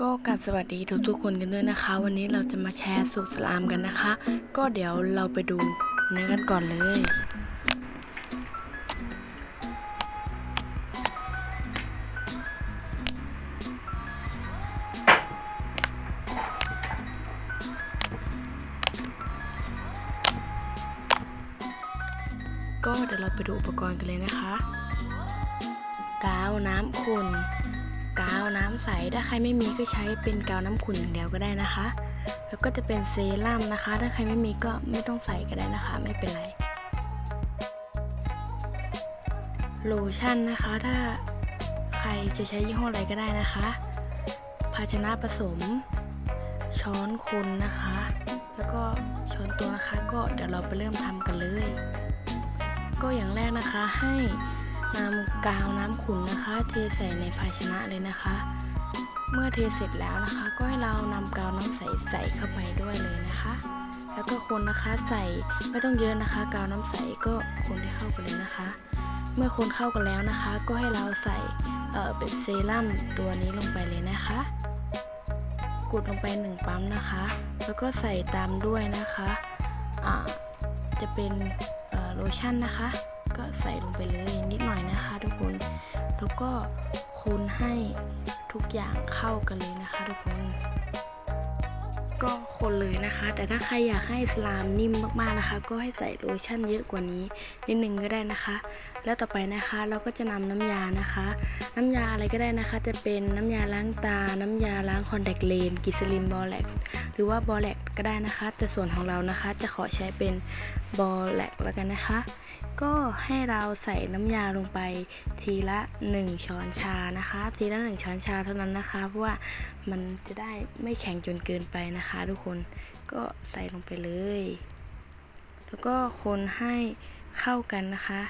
ก็กาบสวัสดีทุกๆคนกันด้วยนะคะ วันนี้เราจะมาแชร์สูตรสลามกันนะคะ ก็เดี๋ยวเราไปดูเนื้อกันก่อนเลย ก็เดี๋ยวเราไปดูอุปกรณ์กันเลยนะคะ กาวน้ำขุ่น กาวน้ำใสถ้าใครไม่มีก็ใช้เป็นกาวน้ำขุ่นอย่างเดียวก็ได้นะคะ แล้วก็จะเป็นเซรั่มนะคะ ถ้าใครไม่มีก็ไม่ต้องใส่ก็ได้นะคะ ไม่เป็นไรโลชั่นนะคะ ถ้าใครจะใช้ยี่ห้ออะไรก็ได้นะคะ ภาชนะผสม ช้อนคนนะคะ แล้วก็ช้อนตัวนะคะ ก็เดี๋ยวเราไปเริ่มทำกันเลย ก็อย่างแรกนะคะให้ นำกาวน้ำขุ่นนะคะ เทใส่ในภาชนะเลยนะคะ เมื่อเทเสร็จแล้วนะคะ ก็ให้เรานำกาวน้ำใสใส่เข้าไปด้วยเลยนะคะ แล้วก็คนนะคะใส่ไม่ต้องเยอะนะคะ กาวน้ำใสก็คนให้เข้ากันเลยนะคะ เมื่อคนเข้ากันแล้วนะคะ ก็ให้เราใส่เออเป็นเซรั่มตัวนี้ลงไปเลยนะคะ กดลงไปหนึ่งปั๊มนะคะ แล้วก็ใส่ตามด้วยนะคะจะเป็นโลชั่นนะคะ ก็ใส่ลงไปเลยนิดหน่อยนะคะ ทุกคน แล้วก็คนให้ทุกอย่างเข้ากันเลยนะคะ ทุกคน ก็คนเลยนะคะ แต่ถ้าใครอยากให้สลามนิ่มมากๆนะคะ ก็ให้ใส่โลชั่นเยอะกว่านี้นิดนึงก็ได้นะคะ แล้วต่อไปนะคะเราก็จะนำน้ำยานะคะ น้ำยาอะไรก็ได้นะคะ จะเป็นน้ำยาล้างตา น้ำยาล้างคอนแทคเลนส์กิสลินบอแลกหรือว่าบอแลกก็ได้นะคะ แต่ส่วนของเรานะคะจะขอใช้เป็นบอแลกแล้วกันนะคะ ก็ให้เราใส่น้ำยาลงไปทีละ 1 ช้อนชานะคะ ทีละ 1 ช้อนชาเท่านั้นนะคะเพราะว่ามันจะได้ไม่แข็งจนเกินไปนะคะ ทุกคนก็ใส่ลงไปเลย แล้วก็คนให้เข้ากันนะคะ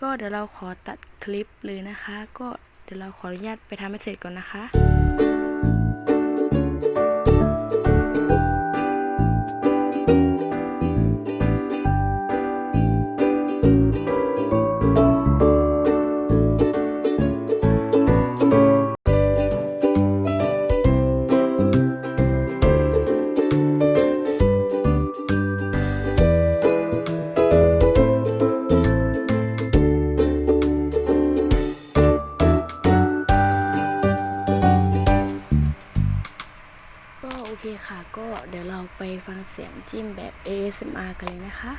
ก็เดี๋ยวเราขอตัดคลิปเลยนะคะ ก็เดี๋ยวเราขออนุญาตไปทำให้เสร็จก่อนนะคะ เคค่ะ ก็เดี๋ยวเราไปฟังเสียงจิ้มแบบ ASMR กันเลยนะคะ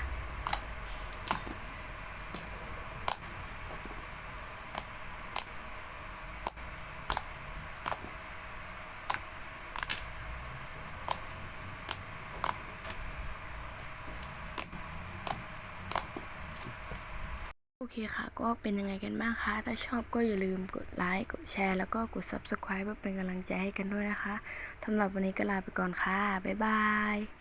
เคค่ะ ก็เป็นยังไงกันบ้างคะ ถ้าชอบก็อย่าลืมกดไลค์ กดแชร์ แล้วก็กด Subscribe เพื่อเป็นกำลังใจให้กันด้วยนะคะสำหรับวันนี้ก็ลาไปก่อนค่ะ บ๊ายบาย